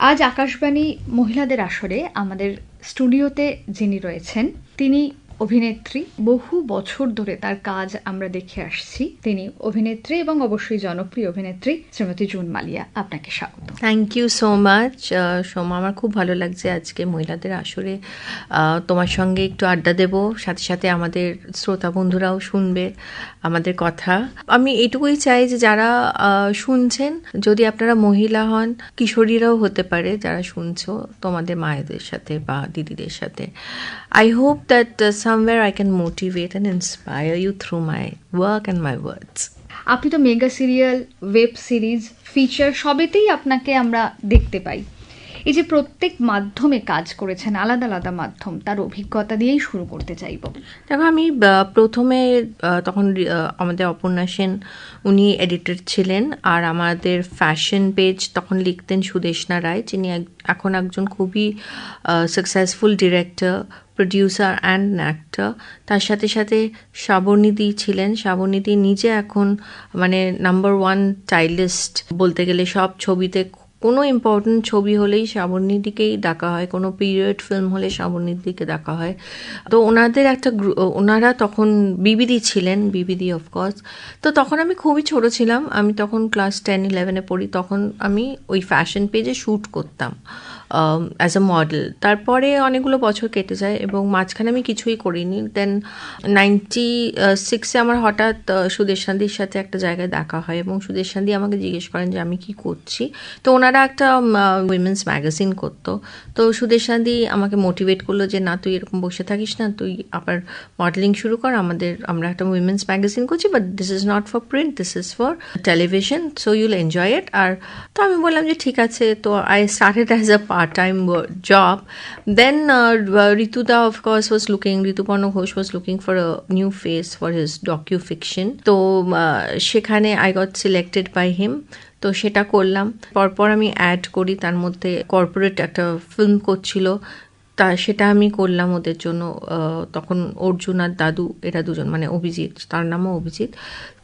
আজ আকাশবাণী মহিলাদের আসরে আমাদের স্টুডিওতে যিনি রয়েছেন তিনি অভিনেত্রী, বহু বছর ধরে তার কাজ আমরা দেখে আসছি। তিনি অভিনেত্রী এবং অবশ্যই জনপ্রিয় অভিনেত্রী শ্রীমতী জুন মালিয়া। আপনাকে স্বাগত। Thank you so much Soma. আমার খুব ভালো লাগছে আজকে মহিলাদের আসরে। তোমার সঙ্গে একটু আড্ডা দেব, সাথে সাথে আমাদের শ্রোতা বন্ধুরাও শুনবে আমাদের কথা। আমি এটুকুই চাই যে যারা শুনছেন, যদি আপনারা মহিলা হন, কিশোরীরাও হতে পারে যারা শুনছো, তোমাদের মায়েদের সাথে বা দিদিদের সাথে। I hope that somewhere I can motivate and inspire you through my work and my words আপনি তো mega serial web series feature সবেতেই আপনাকে আমরা দেখতে পাই। এই যে প্রত্যেক মাধ্যমে কাজ করেছেন আলাদা আলাদা মাধ্যম তার অভিজ্ঞতা দিয়েই শুরু করতে চাইব। দেখো আমি প্রথমে তখন আমাদের অপর্ণা সেন উনি এডিটর ছিলেন আর আমাদের ফ্যাশন পেজ তখন লিখতেন সুদেশনা রায় যিনি এখন একজন খুবই successful director producer and actor তার সাথে সাথে শ্রাবণীদি ছিলেন। শ্রাবণীদি নিজে এখন মানে নাম্বার ওয়ান চাইল্ডিস্ট বলতে গেলে সব ছবিতে কোনো ইম্পর্টেন্ট ছবি হলেই শ্রাবণীদিকেই ডাকা হয়। কোনো পিরিয়ড ফিল্ম হলে শ্রাবণীদিকে ডাকা হয়। তো ওনাদের একটা ওনারা তখন বিবিদি ছিলেন বিবিদি অফকোর্স তো তখন আমি খুবই ছোট ছিলাম। আমি তখন ক্লাস টেন ইলেভেনে পড়ি। তখন আমি ওই ফ্যাশন পেজে শ্যুট করতাম। অ্যাজ আ মডেল তারপরে অনেকগুলো বছর কেটে যায় এবং মাঝখানে আমি কিছুই করিনি। দেন নাইনটি সিক্সে আমার হঠাৎ আহ, সুদেশ শান্তির সাথে একটা জায়গায় দেখা হয় এবং সুদেশ শান্তি আমাকে জিজ্ঞেস করেন যে আমি কি করছি। তো ওনারা একটা উইমেন্স ম্যাগাজিন করতো। তো সুদেশ শান্তি আমাকে মোটিভেট করল যে না তুই এরকম বসে থাকিস না তুই আবার মডেলিং শুরু কর। আমাদের আমরা একটা উইমেন্স ম্যাগাজিন করছি but this is not for print this is for television so you'll enjoy it আর তো আমি বললাম যে ঠিক আছে। তো I started as a part time job then ঋতুদা of course was looking Rituparno Ghosh was looking for a new face for his docufiction তো ah, সেখানে I got selected by him তো সেটা করলাম। পরপর আমি অ্যাড করি তার মধ্যে কর্পোরেট একটা ফিল্ম করছিল। তা সেটা আমি করলাম ওদের জন্য তখন অর্জুন আর দাদু, এরা দুজন মানে অভিজিৎ, তার নামও অভিজিৎ।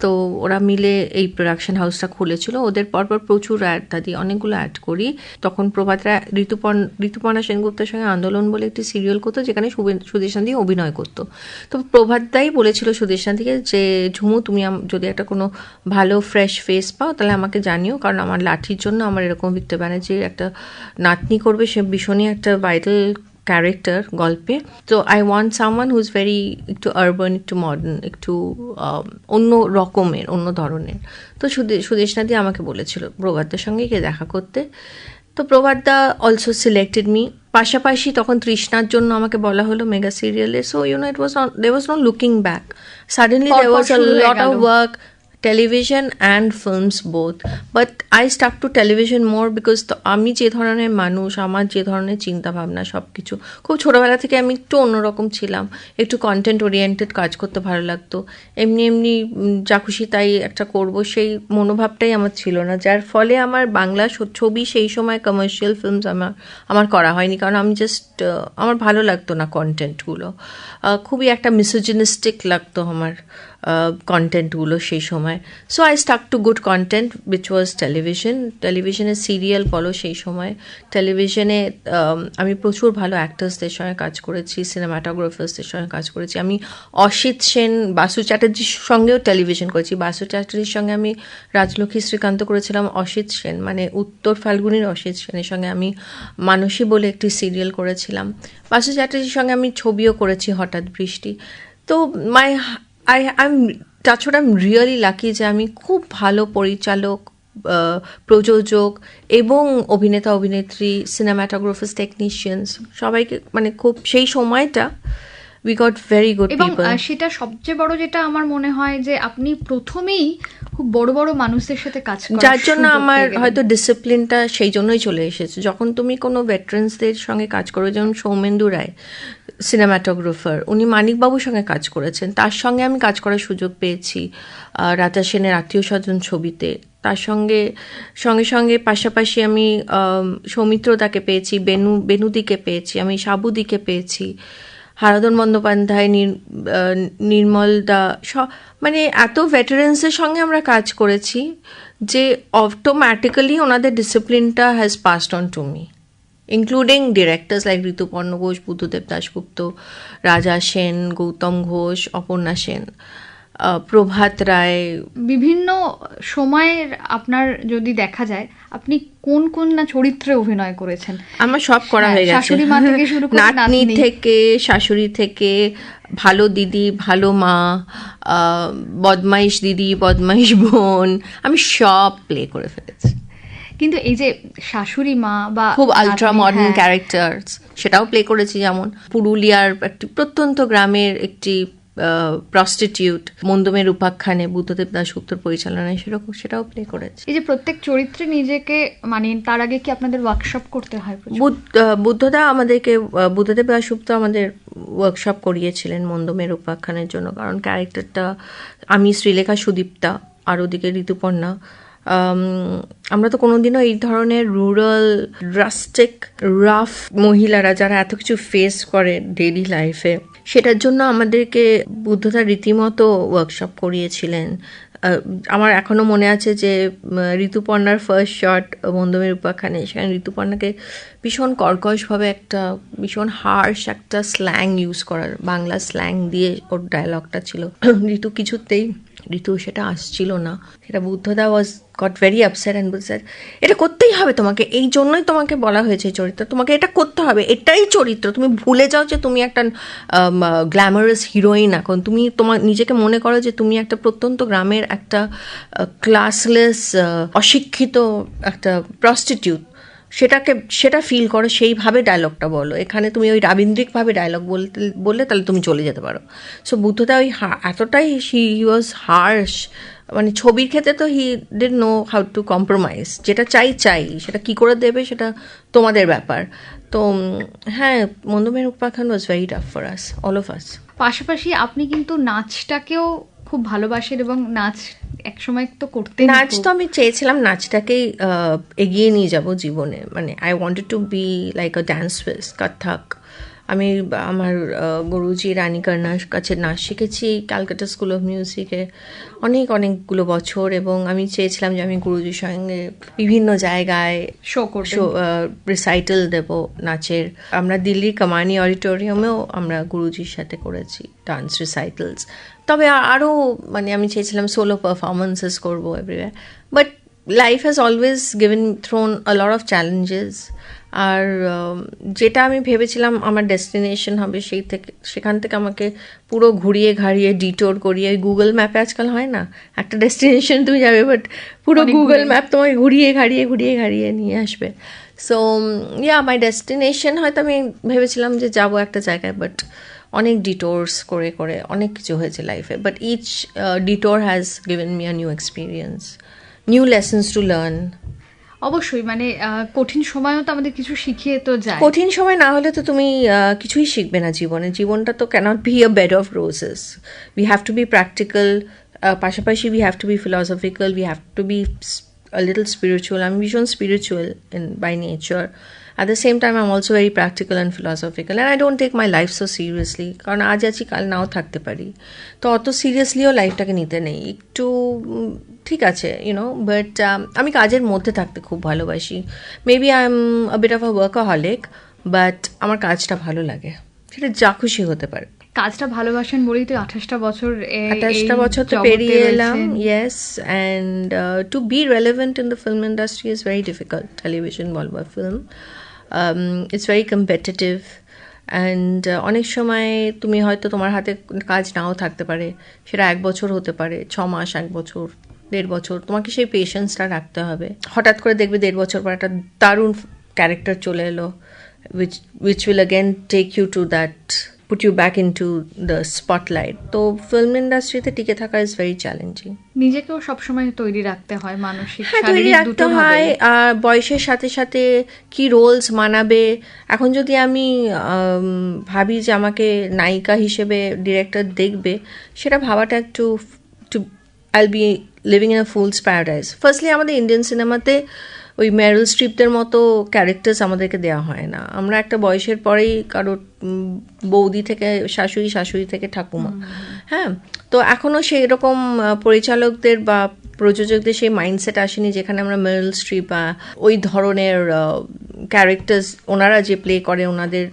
তো ওরা মিলে এই প্রোডাকশন হাউসটা খুলেছিল। ওদের পরপর প্রচুর অ্যাড দাদি, অনেকগুলো অ্যাড করি। তখন প্রভাত রায় ঋতুপর্ণ, ঋতুপর্ণা সেনগুপ্তের সঙ্গে আন্দোলন বলে একটি সিরিয়াল করতো, যেখানে সুবে- সুদেশ শান্তি অভিনয় করতো। তো প্রভাত দাই বলেছিল সুদেশ শান্তিকে যে, ঝুমু, তুমি যদি একটা কোনো ভালো ফ্রেশ ফেস পাও, তাহলে আমাকে জানিও। কারণ আমার লাঠির জন্য আমার এরকম ভিক্টর ব্যানার্জির একটা নাতনি করবে, সে ভীষণই একটা ভাইটাল ক্যারেক্টার গল্পে। তো I want someone who's very একটু আরবান একটু মডার্ন একটু আম, অন্য রকমের অন্য ধরনের। তো সুদে সুদেশনাদি আমাকে বলেছিল প্রভাতদার সঙ্গে গিয়ে দেখা করতে। তো প্রভাতদা অলসো সিলেক্টেড মি পাশাপাশি তখন তৃষ্ণার জন্য আমাকে বলা হলো মেগা সিরিয়ালে so you know it was they was not looking back suddenly they was a lot of girl. Work television and films both. But i stuck to television because তো আমি যে ধরনের মানুষ, আমার যে ধরনের চিন্তা ভাবনা সব কিছু খুব ছোটোবেলা থেকে আমি একটু অন্যরকম ছিলাম। একটু কন্টেন্ট ওরিয়েন্টেড কাজ করতে ভালো লাগতো। এমনি এমনি যা খুশি তাই একটা করব, সেই মনোভাবটাই আমার ছিল না। যার ফলে আমার বাংলা ছবি সেই সময় কমার্শিয়াল ফিল্মস আমার আমার করা হয়নি। কারণ আমি জাস্ট আমার ভালো লাগতো না কন্টেন্টগুলো খুবই একটা মিসোজিনিস্টিক লাগতো আমার কন্টেন্টগুলো সেই সময়। So I stuck to good content which was television টেলিভিশনে সিরিয়াল বলো সেই সময়। টেলিভিশনে আমি প্রচুর ভালো অ্যাক্টার্সদের সঙ্গে কাজ করেছি সিনেমাটোগ্রাফার্সদের সঙ্গে কাজ করেছি। আমি অসিত সেন, বাসু চ্যাটার্জির সঙ্গেও টেলিভিশন করেছি। বাসু চ্যাটার্জির সঙ্গে আমি রাজলক্ষ্মী শ্রীকান্ত করেছিলাম অসিত সেন। মানে উত্তর ফাল্গুনির অসিত সেনের সঙ্গে আমি মানসী বলে একটি সিরিয়াল করেছিলাম। বাসু চ্যাটার্জির সঙ্গে আমি ছবিও করেছি হঠাৎ বৃষ্টি। তো মাই আই আই এম তাছাড়া আই এম রিয়েলি লাকি যে আমি খুব ভালো পরিচালক প্রযোজক এবং অভিনেতা অভিনেত্রী সিনেমাটোগ্রাফার্স টেকনিশিয়ানস সবাইকে মানে খুব সেই সময়টা উই গট ভেরি গুড এবং সেটা সবচেয়ে বড় যেটা আমার মনে হয় যে আপনি প্রথমেই খুব বড় বড় মানুষদের সাথে কাজ যার জন্য আমার হয়তো ডিসিপ্লিনটা সেই জন্যই চলে এসেছে। যখন তুমি কোনো ভেটারেন্সদের সঙ্গে কাজ করো যেমন সৌমেন্দু রায় সিনেমাটোগ্রাফার উনি মানিকবাবুর সঙ্গে কাজ করেছেন। তার সঙ্গে আমি কাজ করার সুযোগ পেয়েছি রাজা সেনের আত্মীয় স্বজন ছবিতে। তার সঙ্গে সঙ্গে সঙ্গে পাশাপাশি আমি সৌমিত্রদাকে পেয়েছি, বেনু, বেনুদিকে পেয়েছি, আমি সাবুদিকে পেয়েছি, হারাধন বন্দ্যোপাধ্যায় নির্মল দা, স- মানে এত ভেটারেন্সের সঙ্গে আমরা কাজ করেছি যে অটোমেটিক্যালি ওনাদের ডিসিপ্লিনটা has passed on to me including directors like Rituparno Ghosh Buddhadeb Dasgupta Raja Sen Gautam Ghosh Aparna Sen প্রভাত রায় বিভিন্ন সময়ের আপনার যদি দেখা যায় আপনি কোন কোন না চরিত্রে অভিনয় করেছেন? আমার সব করা হ্যাঁ, হয়ে গেছে। শাশুড়ি মা থেকে শুরু করে নাতনি। থেকে শাশুড়ি থেকে ভালো দিদি ভালো মা বদমাইশ দিদি বদমাইশ বোন আমি সব প্লে করে ফেলেছি। কিন্তু এই যে শাশুড়ি মা বা খুব আলট্রা মডার্ন ক্যারেক্টার্স সেটাও প্লে করেছি যেমন পুরুলিয়ার একটি প্রত্যন্ত গ্রামের একটি প্রস্টিটিউট মন্দমের উপাখ্যানে বুদ্ধদেব দাশগুপ্তর পরিচালনায় সেরকম সেটাও প্লে করেছি। এই যে প্রত্যেক চরিত্রে নিজেকে মানে তার আগে কি আপনাদের ওয়ার্কশপ করতে হয় বুদ্ধ- বুদ্ধদা আমাদেরকে বুদ্ধদেব দাসগুপ্ত আমাদের ওয়ার্কশপ করিয়েছিলেন মন্দমের উপাখ্যানের জন্য। কারণ ক্যারেক্টারটা আমি শ্রীলেখা সুদীপ্তা আর ওদিকে ঋতুপর্ণা আমরা তো কোনোদিনও এই ধরনের রুরাল রাস্টিক রাফ মহিলারা যারা এত কিছু ফেস করে ডেইলি লাইফে সেটার জন্য আমাদেরকে বুদ্ধদা রীতিমতো ওয়ার্কশপ করিয়েছিলেন। আমার এখনও মনে আছে যে ঋতুপর্ণার ফার্স্ট শট বন্ধমের উপাখ্যানে, সেখানে ঋতুপর্ণাকে ভীষণ কর্কশভাবে একটা, ভীষণ হার্শ একটা স্ল্যাং ইউজ করার, বাংলা স্ল্যাং দিয়ে ওর ডায়লগটা ছিল। ঋতু কিছুতেই ঋতু, সেটা আসছিল না। সেটা বুদ্ধদা was got very upset and sir এটা করতেই হবে তোমাকে। এই জন্যই তোমাকে বলা হয়েছে চরিত্র। তোমাকে এটা করতে হবে। এটাই চরিত্র। তুমি ভুলে যাও যে তুমি একটা গ্ল্যামারাস হিরোইন এখন। তুমি তোমার নিজেকে মনে করো যে তুমি একটা প্রত্যন্ত গ্রামের একটা ক্লাসলেস অশিক্ষিত একটা প্রস্টিটিউট সেটাকে, সেটা ফিল করো, সেইভাবে ডায়লগটা বলো। এখানে তুমি ওই রাবীন্দ্রিকভাবে ডায়লগ বলতে, বললে তাহলে তুমি চলে যেতে পারো। সো বুদ্ধদা ওই এতটাই হি ওয়াজ হার্শ মানে ছবির ক্ষেত্রে তো he did know how to compromise যেটা চাই চাই। সেটা কি করে দেবে সেটা তোমাদের ব্যাপার। তো হ্যাঁ মন্দমের উপাখ্যান was very tough for us all of us পাশাপাশি আপনি কিন্তু নাচটাকেও খুব ভালোবাসেন এবং নাচ একসময় তো করতে নাচ তো আমি চেয়েছিলাম নাচটাকেই এগিয়ে নিয়ে যাব জীবনে। মানে I wanted to be like a dance face Kathak. আমি আমার গুরুজি রানী কর্ণার কাছে নাচ শিখেছি ক্যালকাটা স্কুল অফ মিউজিকে অনেক অনেকগুলো বছর এবং আমি চেয়েছিলাম যে আমি গুরুজির সঙ্গে বিভিন্ন জায়গায় শো শো রিসাইটাল দেব নাচের। আমরা দিল্লির কামানি অডিটোরিয়ামেও আমরা গুরুজির সাথে করেছি ডান্স রিসাইটালস তবে আরও মানে আমি চেয়েছিলাম সোলো পারফরমেন্সেস করব everywhere but life has always given thrown a lot of challenges আর যেটা আমি ভেবেছিলাম আমার ডেস্টিনেশন হবে সেই থেকে সেখান থেকে আমাকে পুরো ঘুরিয়ে ঘাড়িয়ে ডিটোর করিয়ে গুগল ম্যাপে আজকাল হয় না? একটা ডেস্টিনেশন তুমি যাবে বাট পুরো গুগল ম্যাপ তোমাকে ঘুরিয়ে ঘাড়িয়ে ঘুরিয়ে ঘাড়িয়ে নিয়ে আসবে। সো ইয়া মাই ডেস্টিনেশন হয়তো আমি ভেবেছিলাম যে যাব একটা জায়গায় বাট অনেক ডিটোর্স করে করে অনেক কিছু হয়েছে লাইফে but each detour has given me a new experience new lessons to learn অবশ্যই মানে কঠিন সময়ও তো আমাদের কিছু শিখিয়ে তো যায় কঠিন সময় না হলে তো তুমি কিছুই শিখবে না জীবনে জীবনটা তো can't be a bed of roses we have to be practical পাশাপাশি we have to be philosophical we have to be a little spiritual. I'm ভীষণ spiritual in by nature. At the same time, I'm also very practical and philosophical. And I don't take my life so seriously. কারণ আজ আছি কাল নাও থাকতে পারি তো অত সিরিয়াসলিও লাইফটাকে নিতে নেই একটু ঠিক আছে ইউনো বাট আমি কাজের মধ্যে থাকতে খুব ভালোবাসি maybe I am a bit of a workaholic but আমার কাজটা ভালো লাগে সেটা যা খুশি হতে পারে কাজটা ভালোবাসেন বলেই তো আঠাশটা বছর আঠাশটা বছর তো পেরিয়ে এলাম yes and to be relevant in the film industry is very difficult television বল বা film it's very competitive and অনেক সময় তুমি হয়তো তোমার হাতে কাজ নাও থাকতে পারে সেটা এক বছর হতে পারে ছ মাস এক বছর দেড় বছর তোমাকে সেই পেশেন্সটা রাখতে হবে। হঠাৎ করে দেখবে দেড় বছর পর একটা দারুণ ক্যারেক্টার চলে এলো which which will again take you to that put you back into the spotlight. তো ফিল্ম ইন্ডাস্ট্রিতে টিকে থাকা ইজ ভেরি চ্যালেঞ্জিং নিজেকেও সবসময় তৈরি রাখতে হয় মানসিক হ্যাঁ তৈরি রাখতে হয় বয়সের সাথে সাথে কি রোলস মানাবে? এখন যদি আমি আম, ভাবি যে আমাকে নায়িকা হিসেবে ডিরেক্টর দেখবে সেটা ভাবাটা একটু to I'll be living in a fool's paradise firstly আমাদের ইন্ডিয়ান সিনেমাতে ওই মেরিল স্ট্রিপদের মতো ক্যারেক্টার্স আমাদেরকে দেওয়া হয় না। আমরা একটা বয়সের পরেই কারোর বৌদি থেকে শাশুড়ি শাশুড়ি থেকে ঠাকুমা। হ্যাঁ তো এখনও সেই রকম পরিচালকদের বা প্রযোজকদের সেই মাইন্ডসেট আসেনি যেখানে আমরা মেরিল স্ট্রিপ বা ওই ধরনের ক্যারেক্টার্স ওনারা যে প্লে করে ওনাদের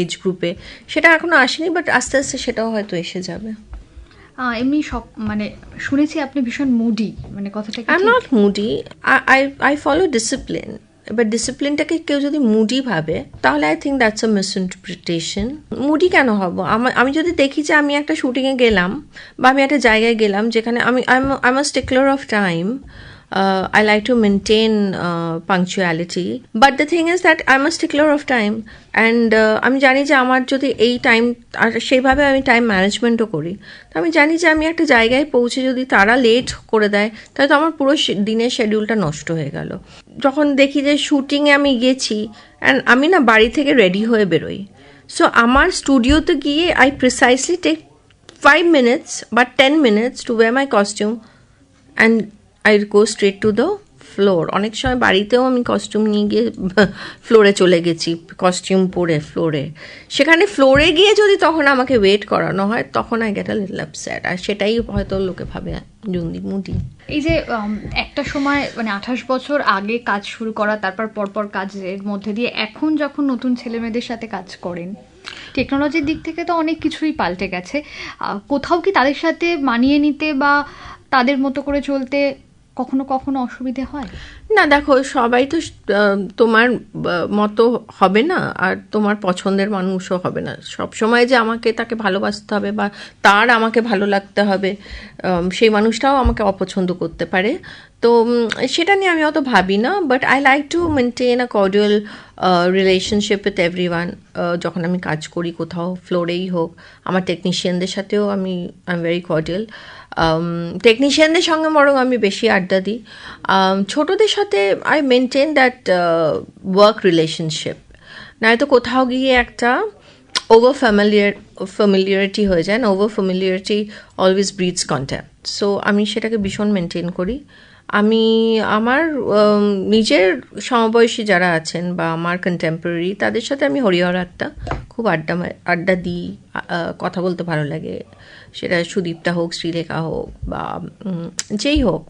এজ গ্রুপে সেটা এখনও আসেনি বাট আস্তে আস্তে সেটাও হয়তো এসে যাবে। এমনি সব মানে শুনেছি আপনি ভীষণ মুডি মানে কথাটা কি I am not moody I I follow discipline এবার ডিসিপ্লিনটাকে কেউ যদি মুডি ভাবে তাহলে I think that's a misinterpretation moody কেন হব? আমি যদি দেখি যে আমি একটা শুটিংয়ে গেলাম বা আমি একটা জায়গায় গেলাম যেখানে আমি I am a stickler of time I like to maintain uh, punctuality. But the thing is that I'm a stickler of time. And আমি জানি যে আমার যদি এই টাইম আর সেইভাবে আমি টাইম ম্যানেজমেন্টও করি তো আমি জানি যে আমি একটা জায়গায় পৌঁছে যদি তারা লেট করে দেয় তাহলে তো আমার পুরো দিনের শেডিউলটা নষ্ট হয়ে গেল যখন দেখি যে শুটিংয়ে আমি গেছি অ্যান্ড আমি না বাড়ি থেকে রেডি হয়ে বেরোই সো আমার স্টুডিওতে গিয়ে I precisely take five minutes বা ten minutes to wear my costume and I go straight to the floor অনেক সময় বাড়িতেও আমি কস্টিউম নিয়ে গিয়ে ফ্লোরে চলে গেছি কস্টিউম পরে ফ্লোরে সেখানে ফ্লোরে গিয়ে যদি তখন আমাকে ওয়েট করানো হয়, তখন আই গেট আ আপসেট আর সেটাই হয়তো লোকে ভাবে জুন্দি মুডি এই যে একটা সময় মানে আঠাশ বছর আগে কাজ শুরু করা, তারপর পরপর কাজের মধ্যে দিয়ে এখন যখন নতুন ছেলে মেয়েদের সাথে কাজ করেন টেকনোলজির দিক থেকে তো অনেক কিছুই পাল্টে গেছে। কোথাও কি তাদের সাথে মানিয়ে নিতে বা তাদের মতো করে চলতে কখনো কখনো অসুবিধে হয়? না, দেখো, সবাই তো তোমার মতো হবে না, আর তোমার পছন্দের মানুষও হবে না। সব সময় যে আমাকে তাকে ভালোবাসতে হবে বা তার আমাকে ভালো লাগতে হবে সেই মানুষটাও আমাকে অপছন্দ করতে পারে। তো সেটা নিয়ে আমি অত ভাবি না but I like to maintain a cordial relationship with everyone যখন আমি কাজ করি কোথাও ফ্লোরেই হোক। আমার টেকনিশিয়ানদের সাথেও আমি আই এম ভেরি কর্ডিয়াল টেকনিশিয়ানদের সঙ্গে বরং আমি বেশি আড্ডা দিই। ছোটদের সাথে I maintain that work relationship নয়তো কোথাও গিয়ে একটা ওভার ফ্যামিলিয়ার ফ্যামিলিয়ারিটি হয়ে যায় over familiarity always breeds contact so আমি সেটাকে ভীষণ মেনটেন করি। আমি আমার নিজের সমবয়সী যারা আছেন বা আমার কন্টেম্পোরারি তাদের সাথে আমি হরিহর আড্ডা, খুব আড্ডা আড্ডা দিই কথা বলতে ভালো লাগে। সেটা সুদীপ্তা হোক, শ্রীলেখা হোক বা যেই হোক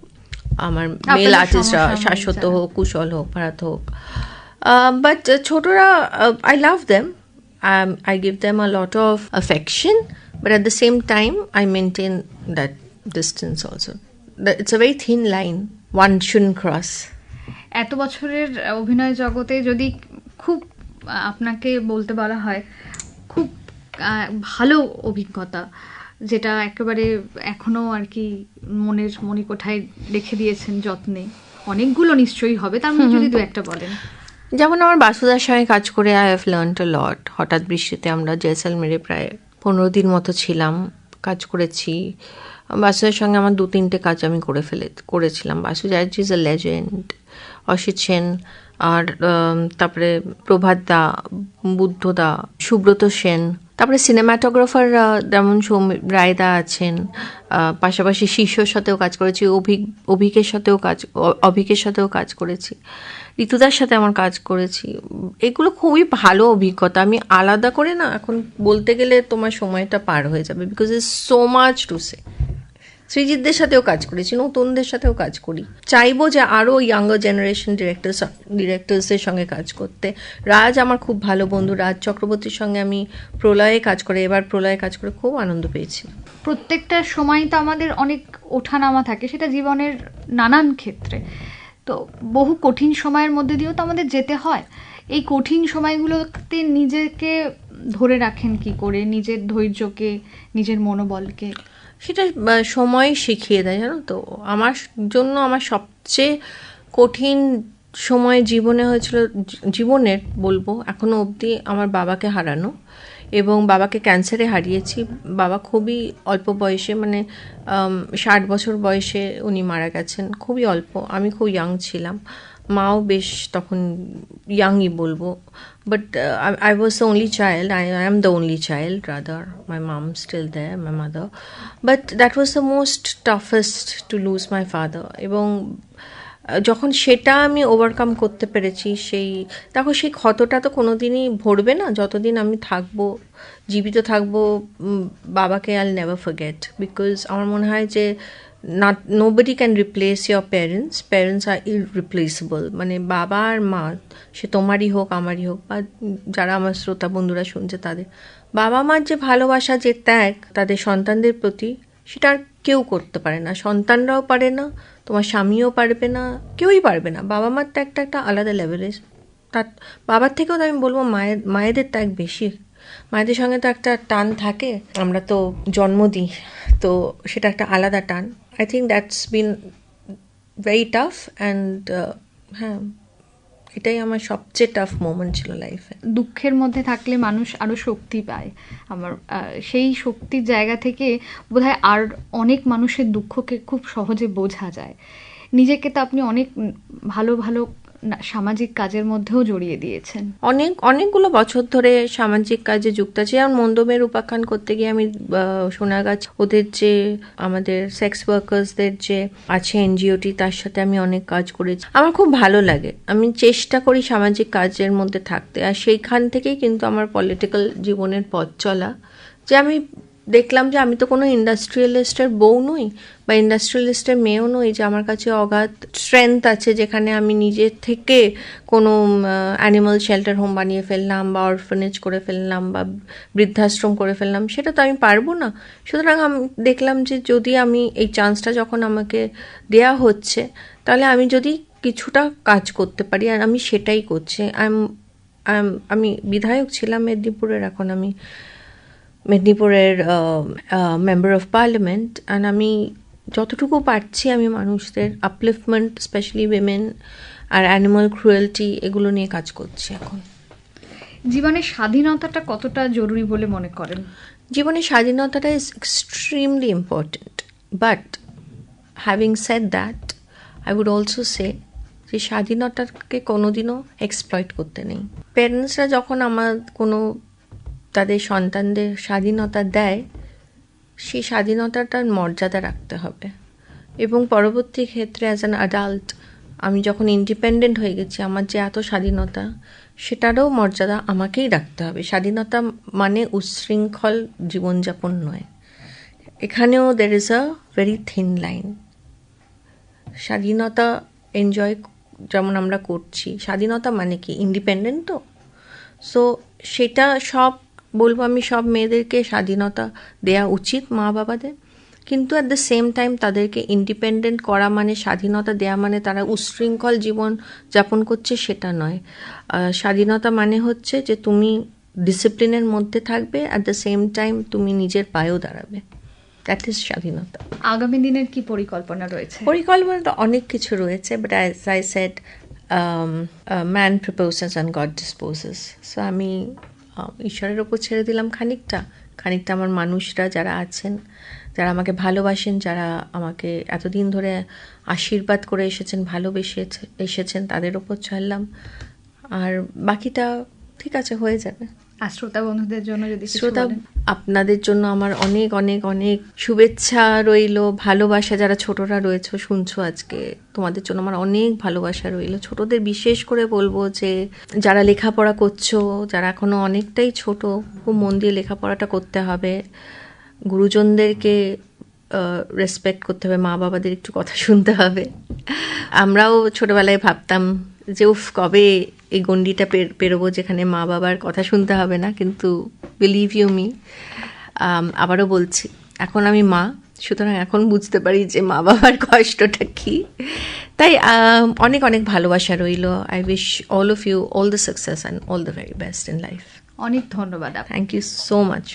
আমার মেল আর্টিস্টরা শাশ্বত হোক কুশল হোক ভারত হোক। বাট ছোটরা I love them I give them a lot of affection but at the same time I maintain that distance also it's a very thin line one shouldn't cross এত বছরের অভিনয় জগতে যদি খুব আপনাকে বলতে বলা হয় খুব ভালো অভিজ্ঞতা যেটা একেবারে এখনও আর কি মনের মণিকোঠায় রেখে দিয়েছেন যত্নে। অনেকগুলো নিশ্চয়ই হবে, তার মধ্যে যদি দু একটা বলেন। যেমন আমার বাসুদার সঙ্গে কাজ করে I have learn to lot হঠাৎ বৃষ্টিতে আমরা জয়সালমেরে প্রায় পনেরো দিন মতো ছিলাম, কাজ করেছি। বাসুদার সঙ্গে আমার দু তিনটে কাজ আমি করে ফেলে, করেছিলাম। Basu jazz is a legend Asit Sen আর তারপরে প্রভাত দা, বুদ্ধ দা, সুব্রত সেন তারপরে সিনেমাটোগ্রাফার যেমন সৌমি রায়দা আছেন পাশাপাশি শিশুর সাথেও কাজ করেছি অভিক অভিকের সাথেও কাজ অভিকের সাথেও কাজ করেছি, ঋতুদার সাথে আমার কাজ করেছি। এগুলো খুবই ভালো অভিজ্ঞতা। আমি আলাদা করে না, এখন বলতে গেলে তোমার সময়টা পার হয়ে যাবে because is so much to say সৃজিতদের সাথেও কাজ করেছি নতুনদের সাথেও কাজ করি। চাইব যে আরও ইয়াঙ্গার জেনারেশন ডিরেক্টরস ডিরেক্টরসদের সঙ্গে কাজ করতে। রাজ আমার খুব ভালো বন্ধু। রাজ চক্রবর্তীর সঙ্গে আমি প্রলয়ে কাজ করে, এবার প্রলয়ে কাজ করে খুব আনন্দ পেয়েছি। প্রত্যেকটা সময় তো আমাদের অনেক ওঠানামা থাকে, সেটা জীবনের নানান ক্ষেত্রে। তো বহু কঠিন সময়ের মধ্যে দিয়েও তো আমাদের যেতে হয়। এই কঠিন সময়গুলোতে নিজেকে ধরে রাখেন কি করে? নিজের ধৈর্যকে, নিজের মনোবলকে। সেটা সময় শিখিয়ে দেয়, জানো তো? আমার জন্য আমার সবচেয়ে কঠিন সময় জীবনে হয়েছিল জীবনের বলব, এখনও অবধি আমার বাবাকে হারানো এবং বাবাকে ক্যান্সারে হারিয়েছি। বাবা খুবই অল্প বয়সে মানে ষাট বছর বয়সে উনি মারা গেছেন। খুবই অল্প, আমি খুব ইয়াং ছিলাম। মাও বেশ তখন ইয়াংই বলব but I was the only child I I am the only child rather my mum still they my mother but that was the most toughest to lose my father এবং যখন সেটা আমি ওভারকাম করতে পেরেছি, সেই, দেখো সেই ক্ষতটা তো কোনোদিনই ভরবে না, যতদিন আমি থাকব, জীবিত থাকব বাবাকে আল নেভার ফরগেট বিকজ আমার মনে হয় যে not, nobody can replace your parents. Parents are irreplaceable. মানে বাবা আর মা, সে তোমারই হোক, আমারই হোক, বা যারা আমার শ্রোতা বন্ধুরা শুনছে তাদের। বাবা মার যে ভালোবাসা, যে ত্যাগ, তাদের সন্তানদের প্রতি সেটা আর কেউ করতে পারে না। সন্তানরাও পারে না, তোমার স্বামীও পারবে না, কেউই পারবে না। বাবা মার ত্যাগটা একটা আলাদা লেভেলের তার, বাবার থেকেও তো আমি বলব, মায়ের, মায়েদের ত্যাগ বেশি। মায়েদের সঙ্গে তো একটা টান থাকে। আমরা তো জন্ম দিই তো সেটা একটা আলাদা টান। I think that's been tough tough and হ্যাঁ এটাই আমার সবচেয়ে টাফ মোমেন্ট ছিল লাইফে দুঃখের মধ্যে থাকলে মানুষ আরও শক্তি পায়। আমার সেই শক্তির জায়গা থেকে বোধহয় আর অনেক মানুষের দুঃখকে খুব সহজে বোঝা যায়। নিজেকে তো আপনি অনেক ভালো ভালো সামাজিক কাজের মধ্যেও জড়িয়ে দিয়েছেন। অনেক, অনেকগুলো বছর ধরে সামাজিক কাজে যুক্ত আছে। যেমন মন্দমের উপাখ্যান করতে গিয়ে আমি সোনাগাছ, ওদের যে আমাদের সেক্স ওয়ার্কার্সদের যে আছে এনজিওটি তার সাথে আমি অনেক কাজ করেছি। আমার খুব ভালো লাগে। আমি চেষ্টা করি সামাজিক কাজের মধ্যে থাকতে। আর সেইখান থেকেই কিন্তু আমার পলিটিক্যাল জীবনের পথ চলা। যে আমি দেখলাম যে আমি তো কোনো ইন্ডাস্ট্রিয়ালিস্টের বউ নই, বা ইন্ডাস্ট্রিয়ালিস্টের মেয়েও নই, যে আমার কাছে অগাধ স্ট্রেংথ আছে, যেখানে আমি নিজের থেকে কোনো অ্যানিমাল শেল্টার হোম বানিয়ে ফেললাম, বা অরফানেজ করে ফেললাম, বা বৃদ্ধাশ্রম করে ফেললাম, সেটা তো আমি পারব না। সুতরাং আমি, দেখলাম যে যদি আমি এই চান্সটা যখন আমাকে দেয়া হচ্ছে, তাহলে আমি যদি কিছুটা কাজ করতে পারি, আর আমি সেটাই করছি। আই এম আমি বিধায়ক ছিলাম মেদিনীপুরের, এখন আমি মেদিনীপুরের মেম্বার অফ পার্লামেন্ট অ্যান্ড আমি যতটুকু পারছি আমি মানুষদের আপলিফমেন্ট স্পেশালি উইমেন আর অ্যানিমাল ক্রুয়েলটি এগুলো নিয়ে কাজ করছি এখন। জীবনের স্বাধীনতাটা কতটা জরুরি বলে মনে করেন? জীবনে স্বাধীনতাটা is extremely important but having said that I would also say যে স্বাধীনতাকে কোনোদিনও এক্সপ্লয়েট করতে নেই। প্যারেন্টসরা যখন আমার কোনো তাদের সন্তানদের স্বাধীনতা দেয়, সেই স্বাধীনতাটার মর্যাদা রাখতে হবে। এবং পরবর্তী ক্ষেত্রে অ্যাজ অ্যান অ্যাডাল্ট আমি যখন ইন্ডিপেন্ডেন্ট হয়ে গেছি, আমার যে এত স্বাধীনতা, সেটারও মর্যাদা আমাকেই রাখতে হবে। স্বাধীনতা মানে উচ্ছৃঙ্খল জীবনযাপন নয়। এখানেও there is a very thin line স্বাধীনতা এনজয় যেমন আমরা করছি, স্বাধীনতা মানে কি? ইন্ডিপেন্ডেন্ট তো? সো সেটা সব বলব আমি সব মেয়েদেরকে স্বাধীনতা দেয়া উচিত মা বাবাদের। কিন্তু অ্যাট দ্য সেম টাইম তাদেরকে ইন্ডিপেন্ডেন্ট করা মানে স্বাধীনতা দেয়া মানে তারা উচ্ছৃঙ্খল জীবন যাপন করছে সেটা নয়। স্বাধীনতা মানে হচ্ছে যে তুমি ডিসিপ্লিনের মধ্যে থাকবে অ্যাট দ্য সেম টাইম তুমি নিজের পায়েও দাঁড়াবে। দ্যাট ইজ স্বাধীনতা। আগামী দিনের কি পরিকল্পনা রয়েছে? পরিকল্পনা তো অনেক কিছু রয়েছে but as I said man proposes and God disposes so আমি ঈশ্বরের ওপর ছেড়ে দিলাম খানিকটা। খানিকটা আমার মানুষরা যারা আছেন, যারা আমাকে ভালোবাসেন, যারা আমাকে এতদিন ধরে আশীর্বাদ করে এসেছেন, ভালোবেসে এসেছেন, তাদের ওপর ছাড়লাম। আর বাকিটা ঠিক আছে, হয়ে যাবে। আর শ্রোতা বন্ধুদের জন্য যদি শ্রোতা আপনাদের জন্য আমার অনেক অনেক অনেক শুভেচ্ছা রইল ভালোবাসা। যারা ছোটরা রয়েছে শুনছো আজকে তোমাদের জন্য আমার অনেক ভালোবাসা রইল। ছোটদের বিশেষ করে বলব যে যারা লেখাপড়া করছ যারা এখনও অনেকটাই ছোট খুব মন দিয়ে লেখাপড়াটা করতে হবে। গুরুজনদেরকে রেসপেক্ট করতে হবে মা বাবাদের একটু কথা শুনতে হবে। আমরাও ছোটবেলায় ভাবতাম যে উফ কবে এই গণ্ডিটা পের- পেরোবো যেখানে মা বাবার কথা শুনতে হবে না কিন্তু বিলিভ ইউ মি আবারও বলছি এখন আমি মা সুতরাং এখন বুঝতে পারি যে মা বাবার কষ্টটা কি। তাই অনেক অনেক ভালোবাসা রইল। I wish all of you all the success and all the very best in life অনেক ধন্যবাদ। Thank you so much